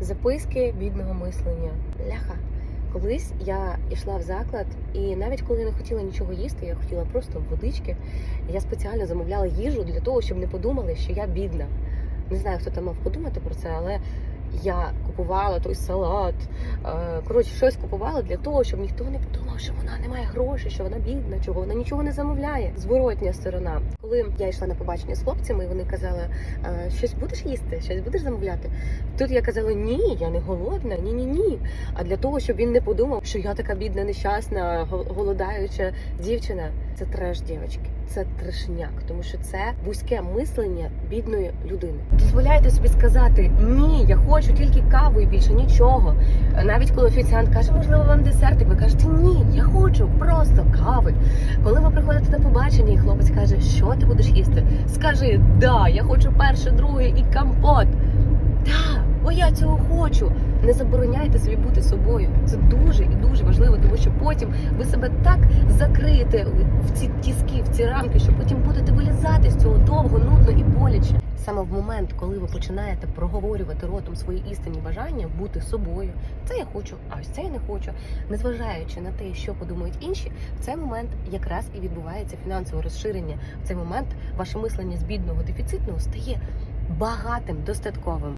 Записки бідного мислення. Ляха. Колись я йшла в заклад, і навіть коли я не хотіла нічого їсти, я хотіла просто водички. Я спеціально замовляла їжу для того, щоб не подумали, що я бідна. Не знаю, хто там мав подумати про це, але я купувала той салат. е, Коротше, щось купувала для того, щоб ніхто не подумав, що вона не має грошей, що вона бідна, чого вона нічого не замовляє. Зворотня сторона. Коли я йшла на побачення з хлопцями, і вони казали, «Е, щось будеш їсти, щось будеш замовляти. Тут я казала, ні, я не голодна, ні, ні, ні. А для того, щоб він не подумав, що я така бідна, нещасна, голодаюча дівчина. Це треш, дівчатки. Це трешняк, тому що це вузьке мислення бідної людини. Дозволяйте собі сказати ні, я хочу тільки каву і більше нічого. Навіть коли офіціант каже, можливо, вам десертик, ви кажете, ні, я хочу просто кави. Коли ви приходите на побачення, і хлопець каже, що ти будеш їсти? Скажи, да, я хочу перше, друге і компот. Да, бо я цього хочу. Не забороняйте собі бути собою. Це дуже і дуже важливо, тому що потім ви себе так закриєте в ці тіски, в ці рамки, що потім будете вилізати з цього довго, нудно і боляче. Саме в момент, коли ви починаєте проговорювати ротом свої істинні бажання, бути собою, це я хочу, а ось це я не хочу, незважаючи на те, що подумають інші, в цей момент якраз і відбувається фінансове розширення. В цей момент ваше мислення з бідного дефіцитного стає багатим, достатковим.